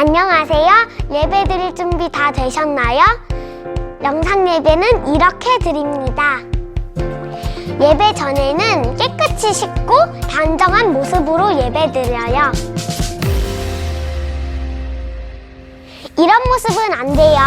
안녕하세요. 예배 드릴 준비 다 되셨나요? 영상 예배는 이렇게 드립니다. 예배 전에는 깨끗이 씻고 단정한 모습으로 예배 드려요. 이런 모습은 안 돼요.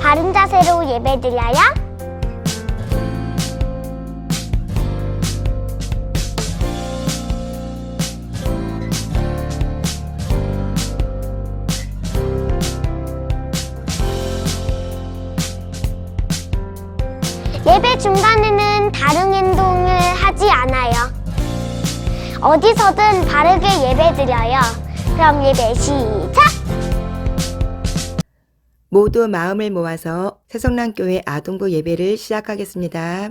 바른 자세로 예배 드려요. 어디서든 바르게 예배 드려요. 그럼 예배 시작! 모두 마음을 모아서 새성남교회 아동부 예배를 시작하겠습니다.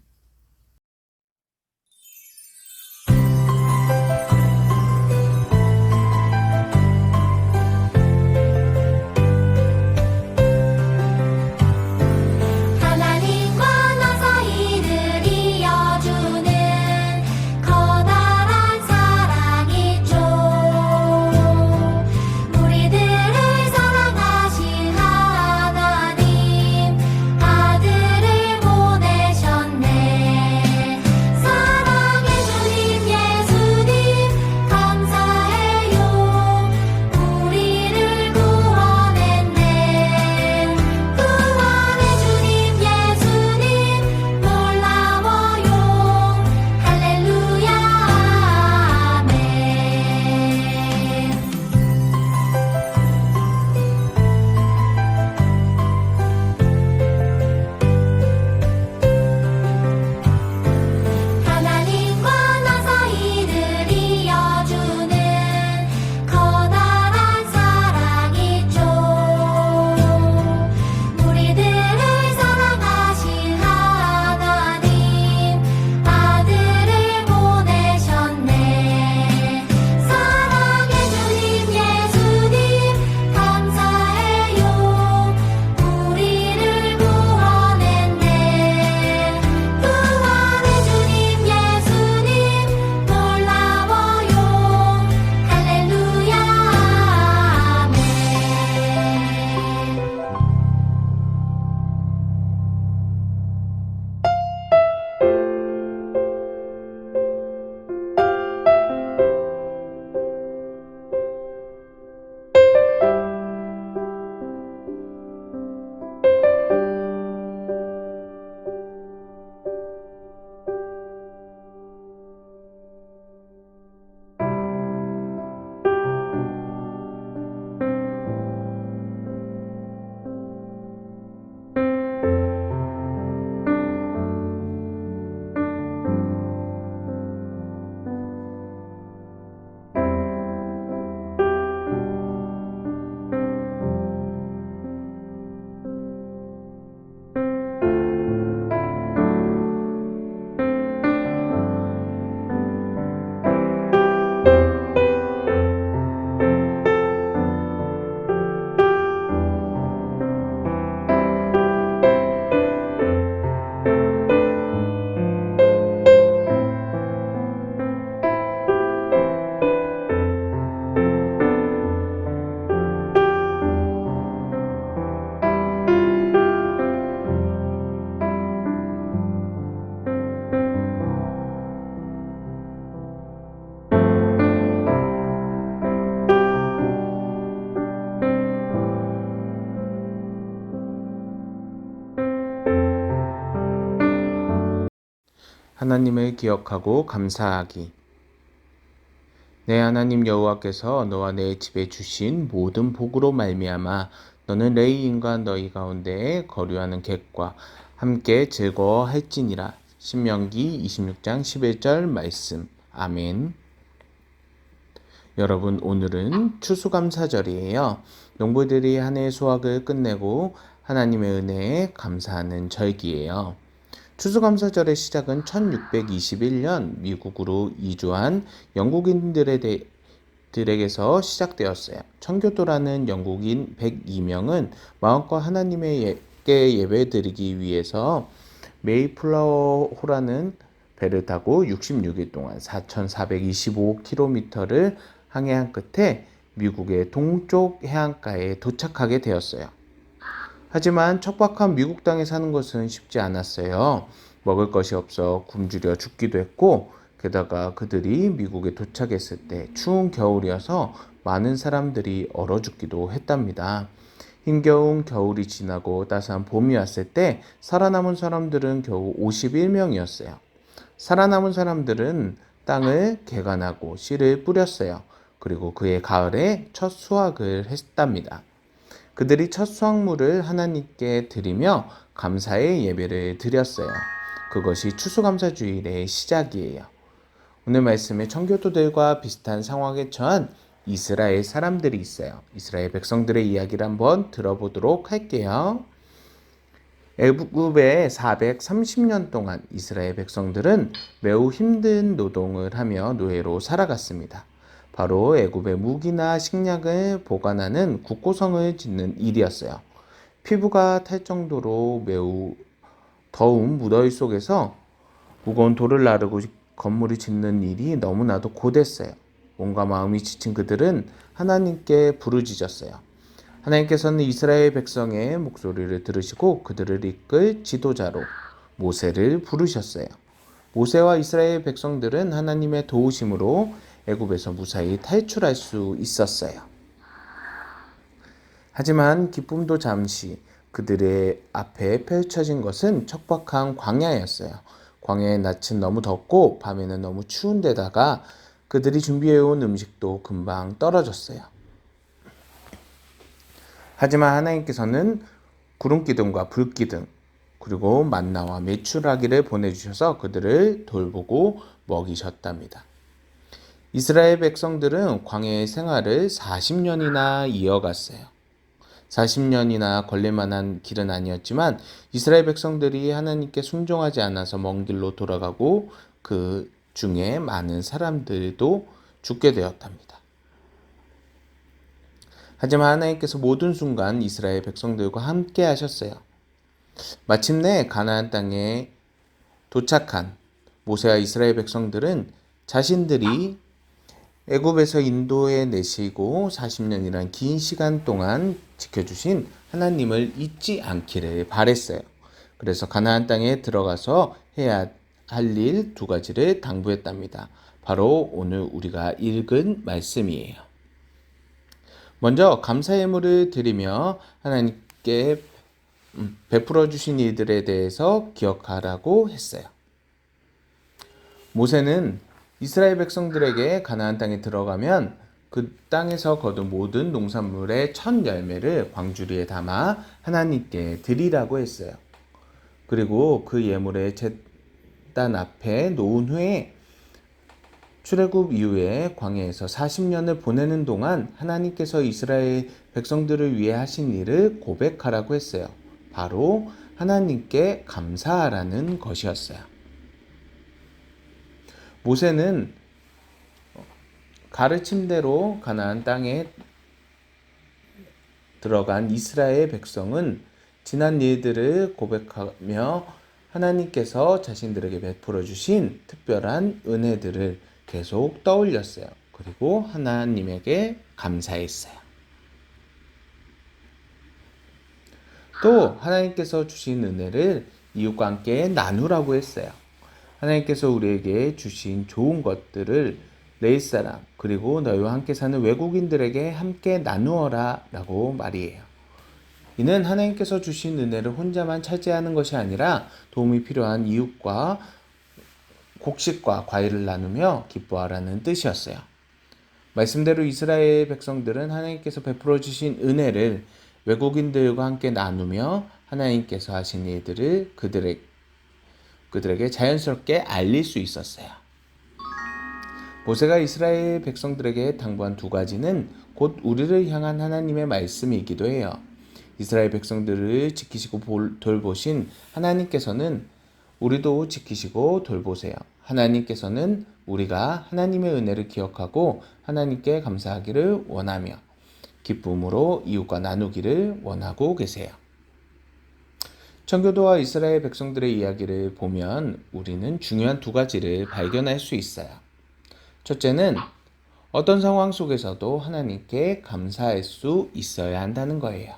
하나님을 기억하고 감사하기. 내 하나님 여호와께서 너와 내 집에 주신 모든 복으로 말미암아 너는 레이인과 너희 가운데에 거류하는 객과 함께 즐거워할지니라. 신명기 26장 11절 말씀. 아멘. 여러분 오늘은 추수감사절이에요. 농부들이 한 해의 수확을 끝내고 하나님의 은혜에 감사하는 절기예요. 추수감사절의 시작은 1621년 미국으로 이주한 영국인들에 대, 들에게서 시작되었어요. 청교도라는 영국인 102명은 마음껏 하나님에게 예배드리기 위해서 메이플라워 호라는 배를 타고 66일 동안 4,425km를 항해한 끝에 미국의 동쪽 해안가에 도착하게 되었어요. 하지만 척박한 미국 땅에 사는 것은 쉽지 않았어요. 먹을 것이 없어 굶주려 죽기도 했고, 게다가 그들이 미국에 도착했을 때 추운 겨울이어서 많은 사람들이 얼어 죽기도 했답니다. 힘겨운 겨울이 지나고 따스한 봄이 왔을 때 살아남은 사람들은 겨우 51명이었어요. 살아남은 사람들은 땅을 개간하고 씨를 뿌렸어요. 그리고 그의 가을에 첫 수확을 했답니다. 그들이 첫 수확물을 하나님께 드리며 감사의 예배를 드렸어요. 그것이 추수감사 주일의 시작이에요. 오늘 말씀에 청교도들과 비슷한 상황에 처한 이스라엘 사람들이 있어요. 이스라엘 백성들의 이야기를 한번 들어보도록 할게요. 애굽에 430년 동안 이스라엘 백성들은 매우 힘든 노동을 하며 노예로 살아갔습니다. 바로 애굽의 무기나 식량을 보관하는 국고성을 짓는 일이었어요. 피부가 탈 정도로 매우 더운 무더위 속에서 무거운 돌을 나르고 건물을 짓는 일이 너무나도 고됐어요. 몸과 마음이 지친 그들은 하나님께 부르짖었어요. 하나님께서는 이스라엘 백성의 목소리를 들으시고 그들을 이끌 지도자로 모세를 부르셨어요. 모세와 이스라엘 백성들은 하나님의 도우심으로 애굽에서 무사히 탈출할 수 있었어요. 하지만 기쁨도 잠시 그들의 앞에 펼쳐진 것은 척박한 광야였어요. 광야의 낮은 너무 덥고 밤에는 너무 추운 데다가 그들이 준비해온 음식도 금방 떨어졌어요. 하지만 하나님께서는 구름 기둥과 불 기둥 그리고 만나와 메추라기를 보내주셔서 그들을 돌보고 먹이셨답니다. 이스라엘 백성들은 광야의 생활을 40년이나 이어갔어요. 40년이나 걸릴 만한 길은 아니었지만 이스라엘 백성들이 하나님께 순종하지 않아서 먼 길로 돌아가고 그 중에 많은 사람들도 죽게 되었답니다. 하지만 하나님께서 모든 순간 이스라엘 백성들과 함께 하셨어요. 마침내 가나안 땅에 도착한 모세와 이스라엘 백성들은 자신들이 애굽에서 인도해 내시고 40년이란 긴 시간 동안 지켜주신 하나님을 잊지 않기를 바랬어요. 그래서 가나안 땅에 들어가서 해야 할 일 두 가지를 당부했답니다. 바로 오늘 우리가 읽은 말씀이에요. 먼저 감사 예물을 드리며 하나님께 음, 베풀어 주신 일들에 대해서 기억하라고 했어요. 모세는 이스라엘 백성들에게 가나안 땅에 들어가면 그 땅에서 거둔 모든 농산물의 첫 열매를 광주리에 담아 하나님께 드리라고 했어요. 그리고 그 예물의 제단 앞에 놓은 후에 출애굽 이후에 광야에서 40년을 보내는 동안 하나님께서 이스라엘 백성들을 위해 하신 일을 고백하라고 했어요. 바로 하나님께 감사하라는 것이었어요. 모세는 가르침대로 가나안 땅에 들어간 이스라엘 백성은 지난 일들을 고백하며 하나님께서 자신들에게 베풀어 주신 특별한 은혜들을 계속 떠올렸어요. 그리고 하나님에게 감사했어요. 또 하나님께서 주신 은혜를 이웃과 함께 나누라고 했어요. 하나님께서 우리에게 주신 좋은 것들을 내 사람 그리고 너희와 함께 사는 외국인들에게 함께 나누어라 라고 말이에요. 이는 하나님께서 주신 은혜를 혼자만 차지하는 것이 아니라 도움이 필요한 이웃과 곡식과 과일을 나누며 기뻐하라는 뜻이었어요. 말씀대로 이스라엘 백성들은 하나님께서 베풀어 주신 은혜를 외국인들과 함께 나누며 하나님께서 하신 일들을 그들의, 그들에게 자연스럽게 알릴 수 있었어요. 모세가 이스라엘 백성들에게 당부한 두 가지는 곧 우리를 향한 하나님의 말씀이기도 해요. 이스라엘 백성들을 지키시고 볼- 돌보신 하나님께서는 우리도 지키시고 돌보세요. 하나님께서는 우리가 하나님의 은혜를 기억하고 하나님께 감사하기를 원하며 기쁨으로 이웃과 나누기를 원하고 계세요. 청교도와 이스라엘 백성들의 이야기를 보면 우리는 중요한 두 가지를 발견할 수 있어요. 첫째는 어떤 상황 속에서도 하나님께 감사할 수 있어야 한다는 거예요.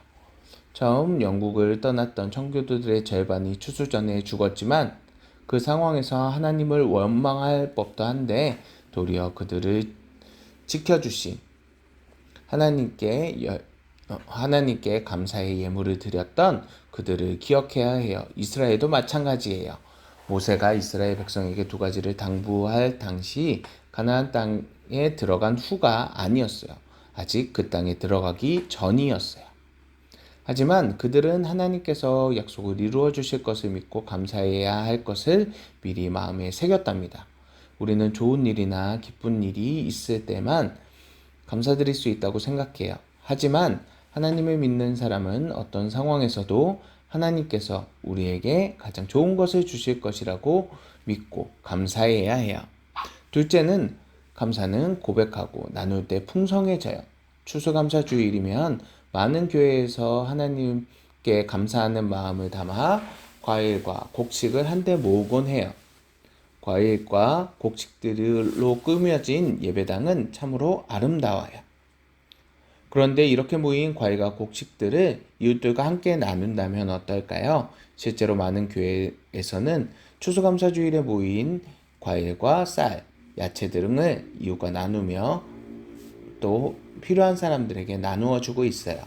처음 영국을 떠났던 청교도들의 절반이 추수 전에 죽었지만 그 상황에서 하나님을 원망할 법도 한데 도리어 그들을 지켜주신 하나님께 하나님께 감사의 예물을 드렸던 그들을 기억해야 해요. 이스라엘도 마찬가지예요. 모세가 이스라엘 백성에게 두 가지를 당부할 당시 가나안 땅에 들어간 후가 아니었어요. 아직 그 땅에 들어가기 전이었어요. 하지만 그들은 하나님께서 약속을 이루어 주실 것을 믿고 감사해야 할 것을 미리 마음에 새겼답니다. 우리는 좋은 일이나 기쁜 일이 있을 때만 감사드릴 수 있다고 생각해요. 하지만 하나님을 믿는 사람은 어떤 상황에서도 하나님께서 우리에게 가장 좋은 것을 주실 것이라고 믿고 감사해야 해요. 둘째는 감사는 고백하고 나눌 때 풍성해져요. 추수감사 주일이면 많은 교회에서 하나님께 감사하는 마음을 담아 과일과 곡식을 한데 모으곤 해요. 과일과 곡식들로 꾸며진 예배당은 참으로 아름다워요. 그런데 이렇게 모인 과일과 곡식들을 이웃들과 함께 나눈다면 어떨까요? 실제로 많은 교회에서는 추수감사주일에 모인 과일과 쌀, 야채 등을 이웃과 나누며 또 필요한 사람들에게 나누어 주고 있어요.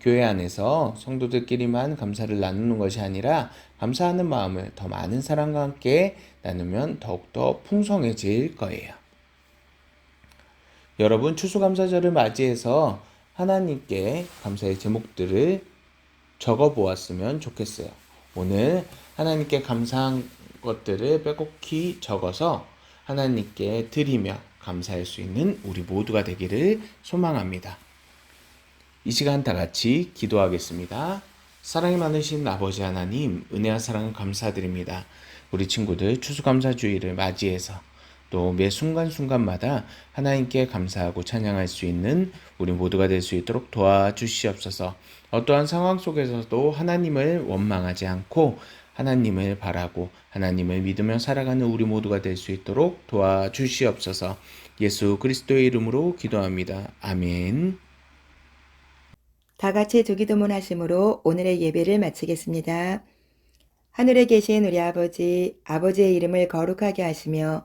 교회 안에서 성도들끼리만 감사를 나누는 것이 아니라 감사하는 마음을 더 많은 사람과 함께 나누면 더욱더 풍성해질 거예요. 여러분 추수감사절을 맞이해서 하나님께 감사의 제목들을 적어 보았으면 좋겠어요. 오늘 하나님께 감사한 것들을 빼곡히 적어서 하나님께 드리며 감사할 수 있는 우리 모두가 되기를 소망합니다. 이 시간 다 같이 기도하겠습니다. 사랑이 많으신 아버지 하나님, 은혜와 사랑 감사드립니다. 우리 친구들 추수감사주의를 맞이해서 또 매 순간순간마다 하나님께 감사하고 찬양할 수 있는 우리 모두가 될 수 있도록 도와주시옵소서. 어떠한 상황 속에서도 하나님을 원망하지 않고 하나님을 바라고 하나님을 믿으며 살아가는 우리 모두가 될 수 있도록 도와주시옵소서. 예수 그리스도의 이름으로 기도합니다. 아멘. 다 같이 두기도문 하심으로 오늘의 예배를 마치겠습니다. 하늘에 계신 우리 아버지, 아버지의 이름을 거룩하게 하시며